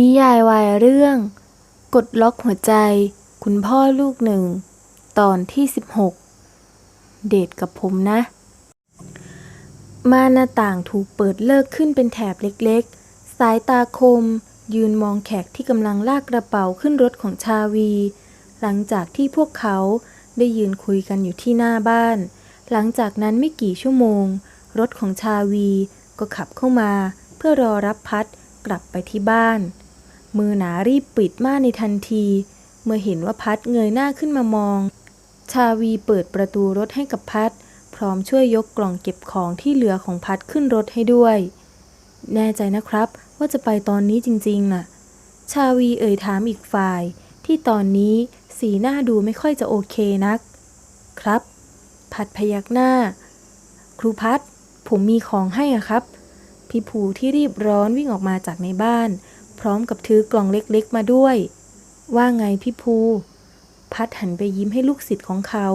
นิยายวายเรื่อง กดล็อกหัวใจ คุณพ่อลูกหนึ่ง ตอนที่ 16 เดทกับผมนะ มานหน้าต่างถูกเปิดเลิกขึ้นเป็นแถบเล็กๆ สายตาคม ยืนมองแขกที่กำลังลากกระเป๋าขึ้นรถของชาวี หลังจากที่พวกเขาได้ยืนคุยกันอยู่ที่หน้าบ้าน หลังจากนั้นไม่กี่ชั่วโมง รถของชาวีก็ขับเข้ามา เพื่อรอรับพัดกลับไปที่บ้าน มือหนารีบปิดม่านในทันที เมื่อเห็นว่าพัดเงยหน้าขึ้นมามอง ชาวีเปิดประตูรถให้กับพัด พร้อมช่วยยกกล่องเก็บของที่เหลือของพัดขึ้นรถให้ด้วย แน่ใจนะครับว่าจะไปตอนนี้จริงๆน่ะ ชาวีเอ่ยถามอีกฝ่าย ที่ตอนนี้สีหน้าดูไม่ค่อยจะโอเคนัก ครับ พัดพยักหน้า ครูพัดผมมีของให้อะครับ พี่ภูที่รีบร้อนวิ่งออกมาจากในบ้าน พร้อมกับถือกล่องเล็กๆมาด้วย ว่าไงพี่ภู พัดหันไปยิ้มให้ลูกศิษย์ของเขา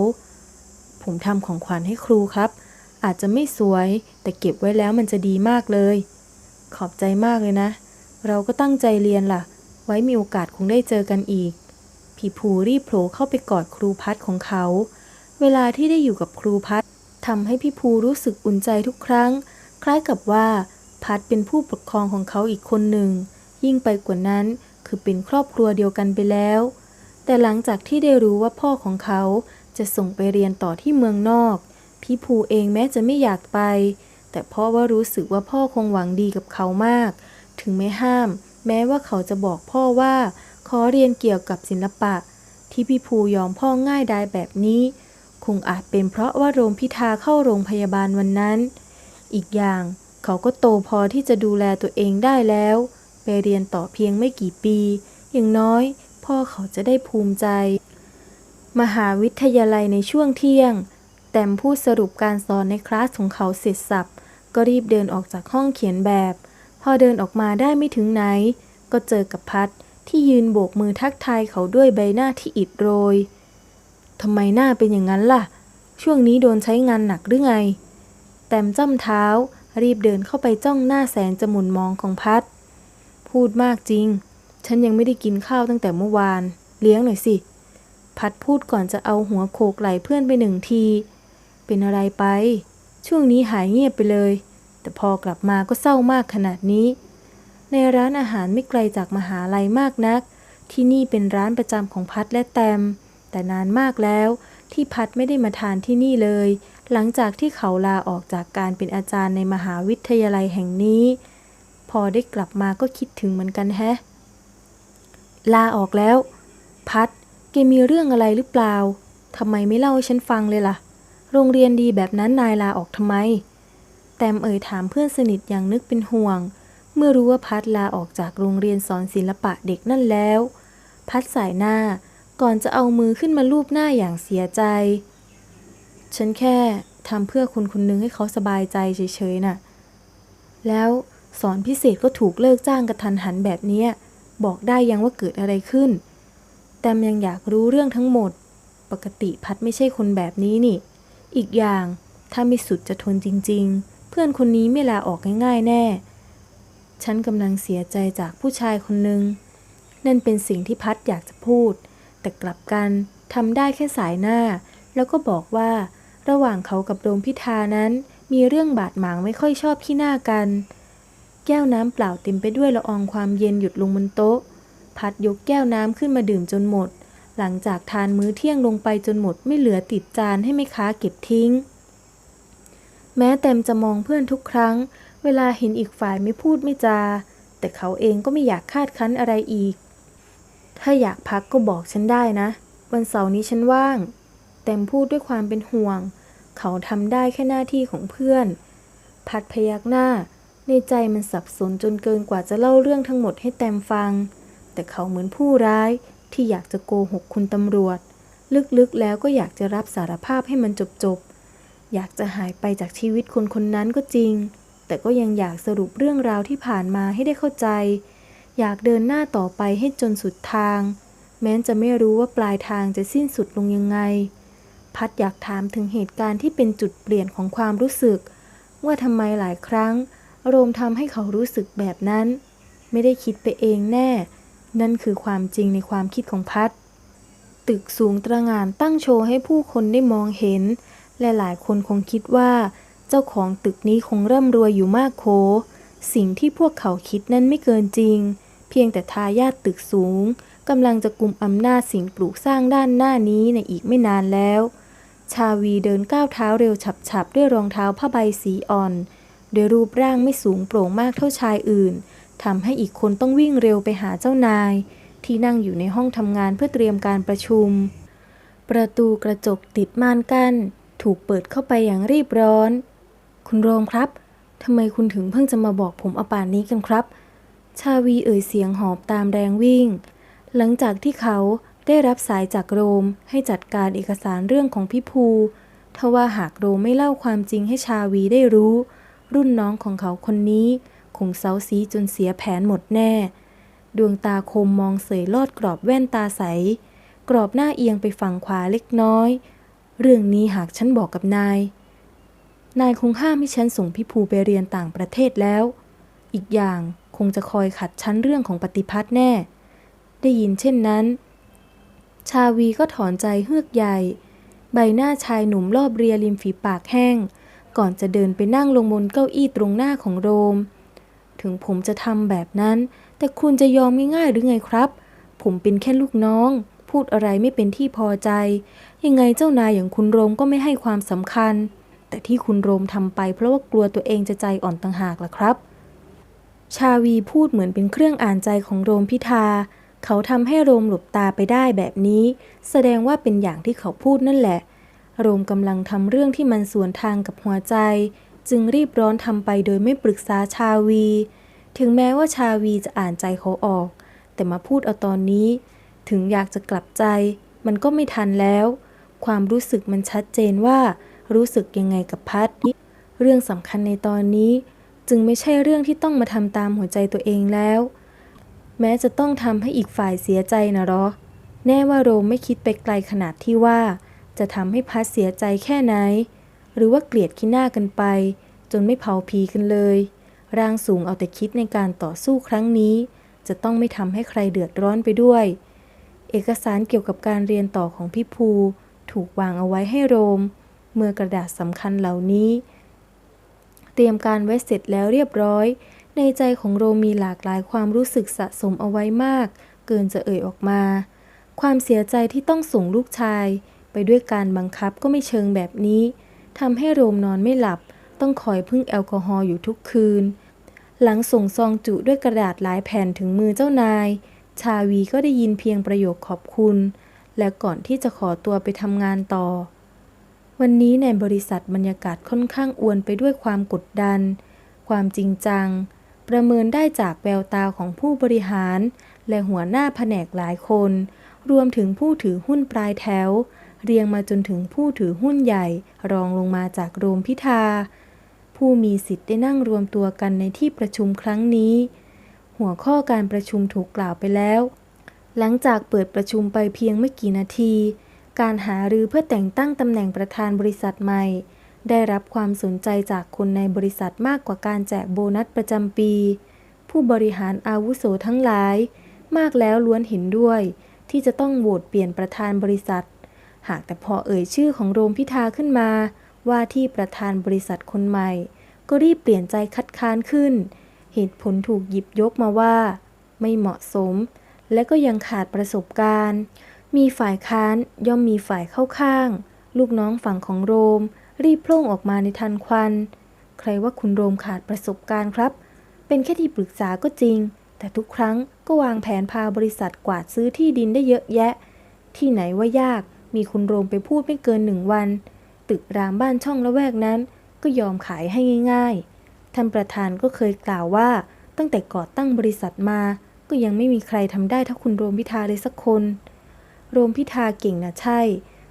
ผมทำของขวัญให้ครูครับ อาจจะไม่สวย แต่เก็บไว้แล้วมันจะดีมากเลย ขอบใจมากเลยนะ เราก็ตั้งใจเรียนล่ะ ไว้มีโอกาสคงได้เจอกันอีก พี่ภูรีบโผล่เข้าไปกอดครูพัดของเขา เวลาที่ได้อยู่กับครูพัดทำให้พี่ภูรู้สึกอุ่นใจทุกครั้ง คล้ายกับว่าพัดเป็นผู้ปกครองของเขาอีกคนหนึ่ง ยิ่งไปกว่านั้น คือเป็นครอบครัวเดียวกันไปแล้ว แต่หลังจากที่ได้รู้ว่าพ่อของเขาจะส่งไปเรียนต่อที่เมืองนอก พี่ภูเองแม้จะไม่อยากไป แต่เพราะว่ารู้สึกว่าพ่อคงหวังดีกับเขามาก ถึงไม่ห้าม แม้ว่าเขาจะบอกพ่อว่า ขอเรียนเกี่ยวกับศิลปะ ที่พี่ภูยอมพ่อง่ายดายแบบนี้ คงอาจเป็นเพราะว่าโรมพิธาเข้าโรงพยาบาลวันนั้น อีกอย่างเขาก็โตพอที่จะดูแลตัวเองได้แล้ว ไปเรียนต่อเพียงไม่กี่ปี อย่างน้อยพ่อเขาจะได้ภูมิใจ มหาวิทยาลัยในช่วงเที่ยง แต้มพูดสรุปการสอนในคลาสของเขาเสร็จสับ ก็รีบเดินออกจากห้องเขียนแบบ พอเดินออกมาได้ไม่ถึงไหน ก็เจอกับพัดที่ยืนโบกมือทักทายเขาด้วยใบหน้าที่อิดโรย ทำไมหน้าเป็นอย่างนั้นล่ะ ช่วงนี้โดนใช้งานหนักหรือไง แต้มจ้ำเท้ารีบเดินเข้าไปจ้องหน้าแสนจมุนมองของพัด พูดมากจริง ฉันยังไม่ได้กินข้าวตั้งแต่เมื่อวาน เลี้ยงหน่อยสิ พัดพูดก่อนจะเอาหัวโขกไหล่เพื่อนไปหนึ่งที เป็นอะไรไป ช่วงนี้หายเงียบไปเลย แต่พอกลับมาก็เศร้ามากขนาดนี้ ในร้านอาหารไม่ไกลจากมหาลัยมากนัก ที่นี่เป็นร้านประจำของพัดและแตม แต่นานมากแล้วที่พัดไม่ได้มาทานที่นี่เลย หลังจากที่เขาลาออกจากการเป็นอาจารย์ในมหาวิทยาลัยแห่งนี้ พอได้กลับมาก็คิดถึงเหมือนกันแฮะ ลาออกแล้ว พัดแกมีเรื่องอะไรหรือเปล่าทำไมไม่เล่าให้ฉันฟังเลยล่ะ โรงเรียนดีแบบนั้นนายลาออกทำไม แตมเอ่ยถามเพื่อนสนิทอย่างนึกเป็นห่วง เมื่อรู้ว่าพัดลาออกจากโรงเรียนสอนศิลปะเด็กนั่นแล้ว พัดสายหน้าก่อนจะเอามือขึ้นมาลูบหน้าอย่างเสียใจ ฉันแค่ทำเพื่อคนคนนึงให้เขาสบายใจเฉยๆน่ะ แล้ว สอนพิเศษก็ถูกเลิกจ้างกระทันหันแบบนี้บอกได้ยังว่าเกิดอะไรขึ้น แตมยังอยากรู้เรื่องทั้งหมด ปกติพัดไม่ใช่คนแบบนี้นี่ อีกอย่างถ้าไม่สุดจะทนจริง ๆ เพื่อนคนนี้ไม่ลาออกง่ายๆแน่ ฉันกำลังเสียใจจากผู้ชายคนหนึ่งนั่นเป็นสิ่งที่พัดอยากจะพูด แต่กลับกันทำได้แค่สายหน้า แล้วก็บอกว่า ระหว่างเขากับโดมพิธานั้น มีเรื่องบาดหมางไม่ค่อยชอบขี้หน้ากัน แก้วน้ำเปล่าเต็มไปด้วยละอองความเย็นหยุดลงบนโต๊ะ พัดยกแก้วน้ำขึ้นมาดื่มจนหมด หลังจากทานมื้อเที่ยงลงไปจนหมดไม่เหลือติดจานให้แม่ค้าเก็บทิ้ง แม้แต้มจะมองเพื่อนทุกครั้ง เวลาเห็นอีกฝ่ายไม่พูดไม่จา แต่เขาเองก็ไม่อยากคาดคั้นอะไรอีก ถ้าอยากพักก็บอกฉันได้นะ วันเสาร์นี้ฉันว่าง แต้มพูดด้วยความเป็นห่วง เขาทำได้แค่หน้าที่ของเพื่อน พัดพยักหน้า ในใจมันสับสนจนเกินกว่าจะเล่าเรื่องทั้งหมดให้แตมฟัง แต่เขาเหมือนผู้ร้ายที่อยากจะโกหกคุณตำรวจ ลึกๆแล้วก็อยากจะรับสารภาพให้มันจบๆ อยากจะหายไปจากชีวิตคนคนนั้นก็จริง แต่ก็ยังอยากสรุปเรื่องราวที่ผ่านมาให้ได้เข้าใจ อยากเดินหน้าต่อไปให้จนสุดทาง แม้จะไม่รู้ว่าปลายทางจะสิ้นสุดลงยังไง พัดอยากถามถึงเหตุการณ์ที่เป็นจุดเปลี่ยนของความรู้สึก ว่าทำไมหลายครั้ง อารมณ์ทำให้เขารู้สึกแบบนั้น ไม่ได้คิดไปเองแน่ นั่นคือความจริงในความคิดของพัด ตึกสูงตระงานตั้งโชว์ให้ผู้คนได้มองเห็น และหลายคนคงคิดว่า เจ้าของตึกนี้คงร่ำรวยอยู่มากโขสิ่งที่พวกเขาคิดนั้นไม่เกินจริง เพียงแต่ทายาทตึกสูงกำลังจะกลุ่มอำนาจสิ่งปลูกสร้างด้านหน้านี้ในอีกไม่นานแล้ว ชาวีเดินก้าวเท้าเร็วฉับๆด้วยรองเท้าผ้าใบสีอ่อน โดยรูปร่างไม่สูงโปร่งมากเท่าชายอื่นทำให้อีกคนต้องวิ่งเร็วไปหาเจ้านาย ที่นั่งอยู่ในห้องทำงานเพื่อเตรียมการประชุม ประตูกระจกติดม่านกั้น ถูกเปิดเข้าไปอย่างรีบร้อน คุณโรมครับทำไมคุณถึงเพิ่งจะมาบอกผมเอาป่านนี้กันครับ ชาวีเอ่ยเสียงหอบตามแรงวิ่ง หลังจากที่เขาได้รับสายจากโรมให้จัดการเอกสารเรื่องของพี่ภูทว่าหากโรมไม่เล่าความจริงให้ชาวีได้รู้ รุ่นน้องของเขาคนนี้ คงเซาซีจนเสียแผนหมดแน่ ดวงตาคมมองเสยลอดกรอบแว่นตาใส กรอบหน้าเอียงไปฝั่งขวาเล็กน้อย เรื่องนี้หากฉันบอกกับนาย นายคงห้ามให้ฉันส่งพี่ภูไปเรียนต่างประเทศแล้ว อีกอย่างคงจะคอยขัดฉันเรื่องของปฏิพัทธ์แน่ ได้ยินเช่นนั้น ชาวีก็ถอนใจเฮือกใหญ่ ใบหน้าชายหนุ่มรอบเรียริมฝีปากแห้ง ก่อนจะเดินไปนั่งลงบนเก้าอี้ตรงหน้าของโรม ถึงผมจะทำแบบนั้น แต่คุณจะยอมง่ายๆหรือไงครับ ผมเป็นแค่ลูกน้อง พูดอะไรไม่เป็นที่พอใจ ยังไงเจ้านายอย่างคุณโรมก็ไม่ให้ความสำคัญ แต่ที่คุณโรมทำไปเพราะว่ากลัวตัวเองจะใจอ่อนต่างหากล่ะครับ ชาวีพูดเหมือนเป็นเครื่องอ่านใจของโรมพิธา เขาทำให้โรมหลบตาไปได้แบบนี้ แสดงว่าเป็นอย่างที่เขาพูดนั่นแหละ โรมกำลังทำเรื่องที่มันสวนทางกับหัวใจ จึงรีบร้อนทำไปโดยไม่ปรึกษาชาวี ถึงแม้ว่าชาวีจะอ่านใจเขาออก แต่มาพูดเอาตอนนี้ ถึงอยากจะกลับใจ มันก็ไม่ทันแล้ว ความรู้สึกมันชัดเจนว่า รู้สึกยังไงกับพัดเรื่องสำคัญในตอนนี้ จึงไม่ใช่เรื่องที่ต้องมาทำตามหัวใจตัวเองแล้ว แม้จะต้องทำให้อีกฝ่ายเสียใจนะหรอ แน่ว่าโรมไม่คิดไปไกลขนาดที่ว่า จะทำให้พัดเสียใจแค่ไหน หรือว่าเกลียดขี้หน้ากันไป จนไม่เผาผีกันเลย ร่างสูงเอาแต่คิดในการต่อสู้ครั้งนี้ จะต้องไม่ทำให้ใครเดือดร้อนไปด้วย เอกสารเกี่ยวกับการเรียนต่อของพี่ภูถูกวางเอาไว้ให้โรม เมื่อกระดาษสำคัญเหล่านี้ เตรียมการไว้เสร็จแล้วเรียบร้อย ในใจของโรมมีหลากหลายความรู้สึกสะสมเอาไว้มาก เกินจะเอ่ยออกมา ความเสียใจที่ต้องส่งลูกชาย ไปด้วยการบังคับก็ไม่เชิงแบบนี้ทำให้โรมนอนไม่หลับ ต้องคอยพึ่งแอลกอฮอล์อยู่ทุกคืน หลังส่งซองจุด้วยกระดาษหลายแผ่นถึงมือเจ้านาย ชาวีก็ได้ยินเพียงประโยคขอบคุณ และก่อนที่จะขอตัวไปทำงานต่อ วันนี้ในบริษัทบรรยากาศค่อนข้างอวนไปด้วยความกดดัน ความจริงจัง ประเมินได้จากแววตาของผู้บริหาร และหัวหน้าแผนกหลายคน รวมถึงผู้ถือหุ้นปลายแถว เรียงมาจนถึงผู้ถือหุ้นใหญ่รองลงมาจากโรมพิธา ผู้มีสิทธิ์ได้นั่งรวมตัวกันในที่ประชุมครั้งนี้ หัวข้อการประชุมถูกกล่าวไปแล้ว หลังจากเปิดประชุมไปเพียงไม่กี่นาที การหารือเพื่อแต่งตั้งตำแหน่งประธานบริษัทใหม่ ได้รับความสนใจจากคนในบริษัทมากกว่าการแจกโบนัสประจำปี ผู้บริหารอาวุโสทั้งหลาย มากแล้วล้วนเห็นด้วยที่จะต้องโหวตเปลี่ยนประธานบริษัท หากแต่พอเอ่ยชื่อของโรมพิธาขึ้นมา ว่าที่ประธานบริษัทคนใหม่ ก็รีบเปลี่ยนใจคัดค้านขึ้น เหตุผลถูกหยิบยกมาว่า ไม่เหมาะสม และก็ยังขาดประสบการณ์ มีฝ่ายค้านย่อมมีฝ่ายเข้าข้าง ลูกน้องฝั่งของโรม รีบโพ่งออกมาในทันควัน ใครว่าคุณโรมขาดประสบการณ์ครับ เป็นแค่ที่ปรึกษาก็จริง แต่ทุกครั้งก็วางแผนพาบริษัทกวาดซื้อที่ดินได้เยอะแยะ ที่ไหนว่ายาก มีคุณโรมไปพูดไม่เกินหนึ่งวัน ตึกรามบ้านช่องละแวกนั้นก็ยอมขายให้ง่ายๆ ท่านประธานก็เคยกล่าวว่า ตั้งแต่ก่อตั้งบริษัทมา ก็ยังไม่มีใครทำได้เท่าคุณโรมพิธาเลยสักคน โรมพิธาเก่งนะใช่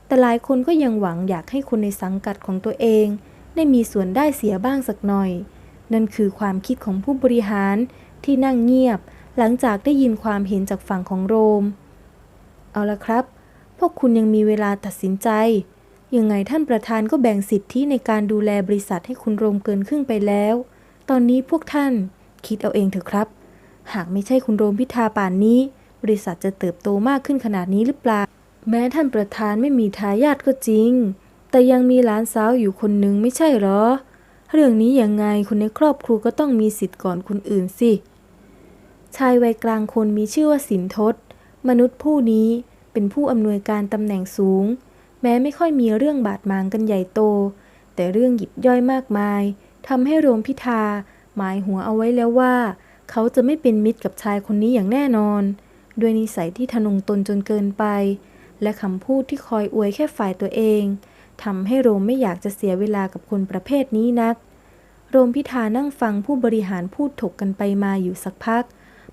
แต่หลายคนก็ยังหวังอยากให้คนในสังกัดของตัวเอง ได้มีส่วนได้เสียบ้างสักหน่อย นั่นคือความคิดของผู้บริหารที่นั่งเงียบ หลังจากได้ยินความเห็นจากฝั่งของโรม เอาละครับ พวกคุณยังมีเวลาตัดสินใจ ยังไงท่านประธานก็แบ่งสิทธิในการดูแลบริษัทให้คุณโรมเกินครึ่งไปแล้ว ตอนนี้พวกท่านคิดเอาเองเถอะครับ หากไม่ใช่คุณโรมพิธาป่านนี้ บริษัทจะเติบโตมากขึ้นขนาดนี้หรือเปล่า แม้ท่านประธานไม่มีทายาทก็จริง แต่ยังมีหลานสาวอยู่คนหนึ่งไม่ใช่หรอ เรื่องนี้ยังไงคนในครอบครัวก็ต้องมีสิทธิ์ก่อนคนอื่นสิ ชายวัยกลางคนมีชื่อว่าสินทศมนุษย์ผู้นี้ เป็นผู้อำนวยการตำแหน่งสูง แม้ไม่ค่อยมีเรื่องบาดหมางกันใหญ่โต แต่เรื่องหยิบย่อยมากมายทำให้โรมพิธาหมายหัวเอาไว้แล้วว่า เขาจะไม่เป็นมิตรกับชายคนนี้อย่างแน่นอน ด้วยนิสัยที่ทะนงตนจนเกินไป และคำพูดที่คอยอวยแค่ฝ่ายตัวเองทำให้โรมไม่อยากจะเสียเวลากับคนประเภทนี้นัก โรมพิธานั่งฟังผู้บริหารพูดถกกันไปมาอยู่สักพัก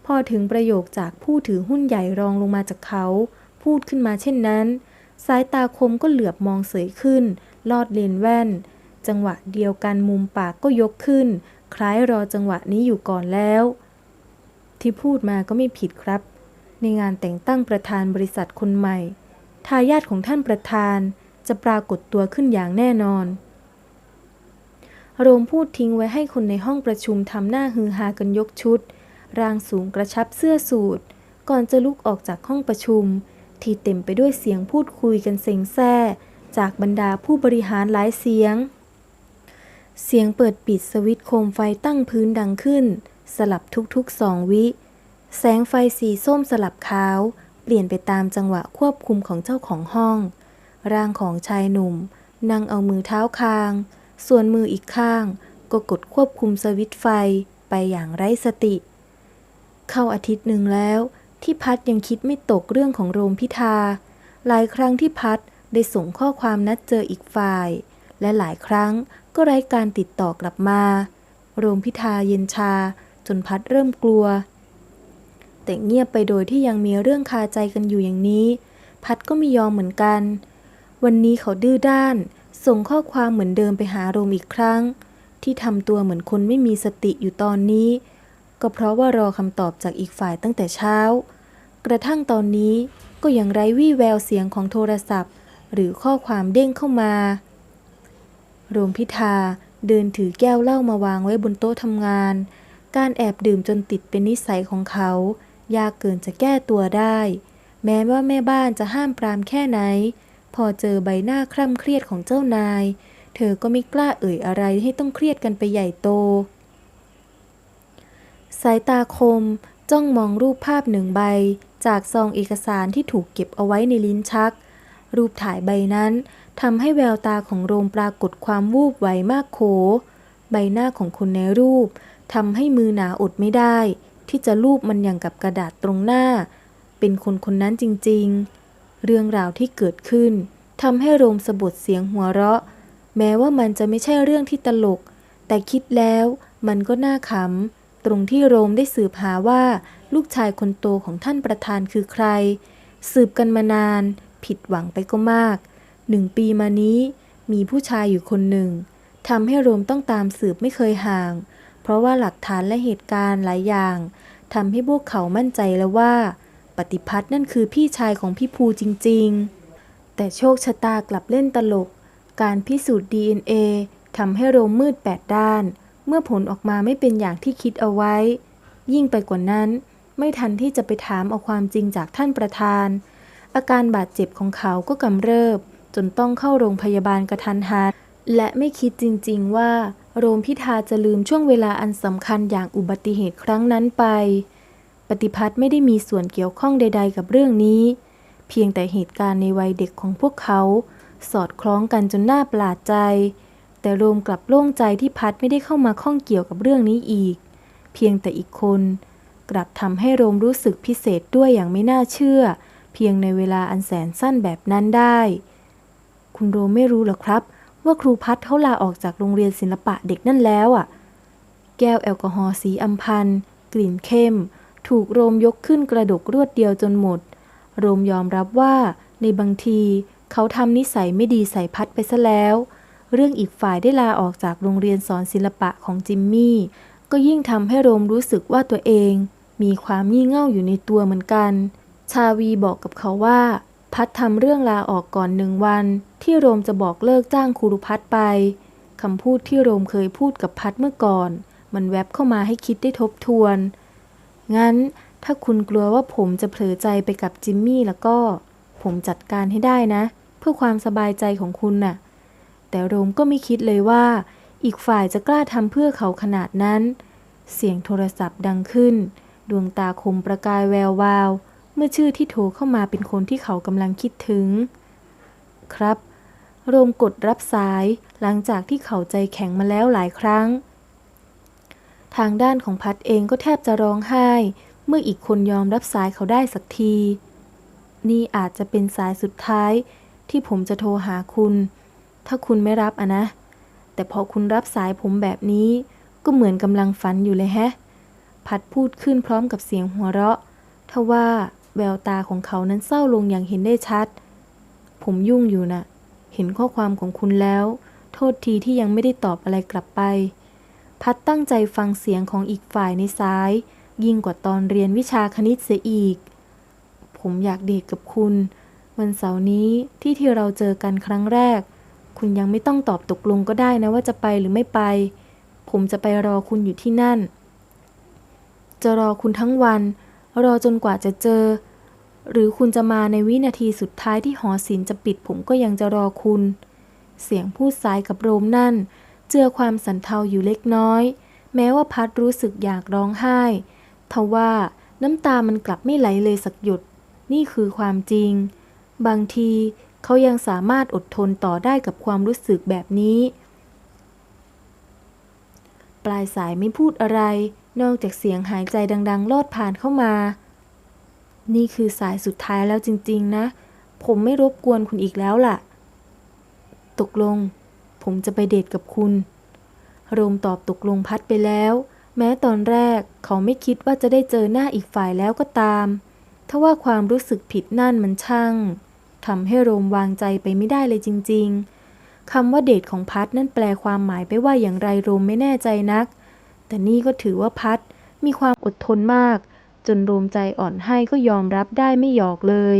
พอถึงประโยคจากผู้ถือหุ้นใหญ่รองลงมาจากเขา พูดขึ้นมาเช่นนั้น สายตาคมก็เหลือบมองเสยขึ้น ลอดเลนแว่น จังหวะเดียวกันมุมปากก็ยกขึ้น คล้ายรอจังหวะนี้อยู่ก่อนแล้ว ที่พูดมาก็ไม่ผิดครับ ในงานแต่งตั้งประธานบริษัทคนใหม่ ทายาทของท่านประธานจะปรากฏตัวขึ้นอย่างแน่นอน โรมพูดทิ้งไว้ให้คนในห้องประชุมทำหน้าฮือฮากันยกชุด ร่างสูงกระชับเสื้อสูทก่อนจะลุกออกจากห้องประชุม ที่เต็มไปด้วยเสียงพูดคุยกันเซ็งแซ่ จากบรรดาผู้บริหารหลายเสียง เสียงเปิดปิดสวิตช์โคมไฟตั้งพื้นดังขึ้น สลับทุกๆสองวิ แสงไฟสีส้มสลับขาว เปลี่ยนไปตามจังหวะควบคุมของเจ้าของห้อง ร่างของชายหนุ่ม นั่งเอามือเท้าคาง ส่วนมืออีกข้าง ก็กดควบคุมสวิตช์ไฟไปอย่างไร้สติ เข้าอาทิตย์หนึ่งแล้ว ที่พัดยังคิดไม่ตกเรื่องของโรมพิธา หลายครั้งที่พัดได้ส่งข้อความนัดเจออีกฝ่าย และหลายครั้งก็ไร้การติดต่อกลับมา โรมพิธาเย็นชา จนพัดเริ่มกลัว แต่เงียบไปโดยที่ยังมีเรื่องคาใจกันอยู่อย่างนี้ พัดก็ไม่ยอมเหมือนกัน วันนี้เขาดื้อด้าน ส่งข้อความเหมือนเดิมไปหาโรมอีกครั้ง ที่ทำตัวเหมือนคนไม่มีสติอยู่ตอนนี้ ก็เพราะว่ารอคำตอบจากอีกฝ่ายตั้งแต่เช้า กระทั่งตอนนี้ก็ยังไร้วี่แววเสียงของโทรศัพท์ หรือข้อความเด้งเข้ามา โรมพิธาเดินถือแก้วเหล้ามาวางไว้บนโต๊ะทำงาน การแอบดื่มจนติดเป็นนิสัยของเขา ยากเกินจะแก้ตัวได้ แม้ว่าแม่บ้านจะห้ามปรามแค่ไหน พอเจอใบหน้าคร่ำเครียดของเจ้านาย เธอก็ไม่กล้าเอ่ยอะไรให้ต้องเครียดกันไปใหญ่โต สายตาคมจ้องมองรูปภาพหนึ่งใบ จากซองเอกสารที่ถูกเก็บเอาไว้ในลิ้นชัก รูปถ่ายใบนั้นทำให้แววตาของโรมปรากฏความวูบไหวมากโข ใบหน้าของคนในรูปทำให้มือหนาอดไม่ได้ ที่จะลูบมันอย่างกับกระดาษตรงหน้า เป็นคนคนนั้นจริงๆ เรื่องราวที่เกิดขึ้นทำให้โรมสะบดเสียงหัวเราะ แม้ว่ามันจะไม่ใช่เรื่องที่ตลก แต่คิดแล้วมันก็น่าขำ ตรงที่โรมได้สืบหาว่าลูกชายคนโตของท่านประธานคือใคร สืบกันมานาน ผิดหวังไปก็มาก หนึ่งปีมานี้มีผู้ชายอยู่คนหนึ่งทำให้โรมต้องตามสืบไม่เคยห่าง เพราะว่าหลักฐานและเหตุการณ์หลายอย่างทำให้พวกเขามั่นใจแล้วว่า ปฏิพัฒน์นั่นคือพี่ชายของพี่ภูจริง ๆ แต่โชคชะตากลับเล่นตลก การพิสูจน์ DNA ทำให้โรมมืดแปดด้าน เมื่อผลออกมาไม่เป็นอย่างที่คิดเอาไว้ ยิ่งไปกว่านั้น ไม่ทันที่จะไปถามเอาความจริงจากท่านประธาน อาการบาดเจ็บของเขาก็กำเริบ จนต้องเข้าโรงพยาบาลกระทันหันและไม่คิดจริงๆว่า โรมพิธาจะลืมช่วงเวลาอันสำคัญอย่างอุบัติเหตุครั้งนั้นไป ปฏิพัฒน์ไม่ได้มีส่วนเกี่ยวข้องใด ๆ กับเรื่องนี้ เพียงแต่เหตุการณ์ในวัยเด็กของพวกเขา สอดคล้องกันจนน่าประหลาดใจ แต่โรมกลับโล่งใจที่พัดไม่ได้เข้ามาข้องเกี่ยวกับเรื่องนี้อีก เพียงแต่อีกคน กลับทำให้โรมรู้สึกพิเศษด้วยอย่างไม่น่าเชื่อ เพียงในเวลาอันแสนสั้นแบบนั้นได้ คุณโรมไม่รู้หรอครับ ว่าครูพัดเขาลาออกจากโรงเรียนศิลปะเด็กนั่นแล้วอะ แก้วแอลกอฮอล์สีอัมพันกลิ่นเข้ม ถูกโรมยกขึ้นกระดกรวดเดียวจนหมด โรมยอมรับว่าในบางทีเขาทำนิสัยไม่ดีใส่พัดไปซะแล้วเเรื่องอีกฝ่ายได้ลาออกจากโรงเรียนสอนศิลปะของจิมมี่ ก็ยิ่งทำให้โรมรู้สึกว่าตัวเอง มีความงี่เง่าอยู่ในตัวเหมือนกัน ชาวีบอกกับเขาว่า พัดทำเรื่องลาออกก่อนหนึ่งวัน ที่โรมจะบอกเลิกจ้างครูรุพัดไปคำพูดที่โรมเคยพูดกับพัดเมื่อก่อน มันแวบเข้ามาให้คิดได้ทบทวน งั้นถ้าคุณกลัวว่าผมจะเผลอใจไปกับจิมมี่แล้วก็ ผมจัดการให้ได้นะ เพื่อความสบายใจของคุณน่ะ แต่โรมก็ไม่คิดเลยว่า อีกฝ่ายจะกล้าทำเพื่อเขาขนาดนั้น เสียงโทรศัพท์ดังขึ้น ดวงตาคมประกายแวววาว เมื่อชื่อที่โทรเข้ามาเป็นคนที่เขากำลังคิดถึง ครับ โรมกดรับสายหลังจากที่เขาใจแข็งมาแล้วหลายครั้ง ทางด้านของพัดเองก็แทบจะร้องไห้ เมื่ออีกคนยอมรับสายเขาได้สักที นี่อาจจะเป็นสายสุดท้ายที่ผมจะโทรหาคุณ ถ้าคุณไม่รับอะนะ แต่พอคุณรับสายผมแบบนี้ ก็เหมือนกำลังฝันอยู่เลยแฮะ พัดพูดขึ้นพร้อมกับเสียงหัวเราะ ทว่าแววตาของเขานั้นเศร้าลงอย่างเห็นได้ชัด ผมยุ่งอยู่น่ะ เห็นข้อความของคุณแล้ว โทษทีที่ยังไม่ได้ตอบอะไรกลับไป พัดตั้งใจฟังเสียงของอีกฝ่ายในซ้าย ยิ่งกว่าตอนเรียนวิชาคณิตเสียอีก ผมอยากเดทกับคุณ วันเสาร์นี้ที่ที่เราเจอกันครั้งแรก คุณยังไม่ต้องตอบตกลงก็ได้นะว่าจะไปหรือไม่ไป ผมจะไปรอคุณอยู่ที่นั่น จะรอคุณทั้งวัน รอจนกว่าจะเจอ หรือคุณจะมาในวินาทีสุดท้ายที่หอศิลป์จะปิดผมก็ยังจะรอคุณ เสียงพูดสายกับโรมนั่น เจือความสันเทาอยู่เล็กน้อย แม้ว่าพัดรู้สึกอยากร้องไห้ ทว่าน้ำตามันกลับไม่ไหลเลยสักหยด นี่คือความจริง บางที เขายังสามารถอดทนต่อได้กับความรู้สึกแบบนี้ ปลายสายไม่พูดอะไร นอกจากเสียงหายใจดัง ๆ ลอดผ่านเข้ามา นี่คือสายสุดท้ายแล้วจริง ๆ นะ ผมไม่รบกวนคุณอีกแล้วล่ะ ตกลง ผมจะไปเดทกับคุณ โรมตอบตกลงพัดไปแล้ว แม้ตอนแรกเขาไม่คิดว่าจะได้เจอหน้าอีกฝ่ายแล้วก็ตามทว่าความรู้สึกผิดนั่นมันช่าง ทำให้โรมวางใจไปไม่ได้เลยจริง ๆคำว่าเดทของพัดนั่นแปลความหมายไปว่าอย่างไรโรมไม่แน่ใจนัก แต่นี่ก็ถือว่าพัดมีความอดทนมาก จนโรมใจอ่อนให้ก็ยอมรับได้ไม่หยอกเลย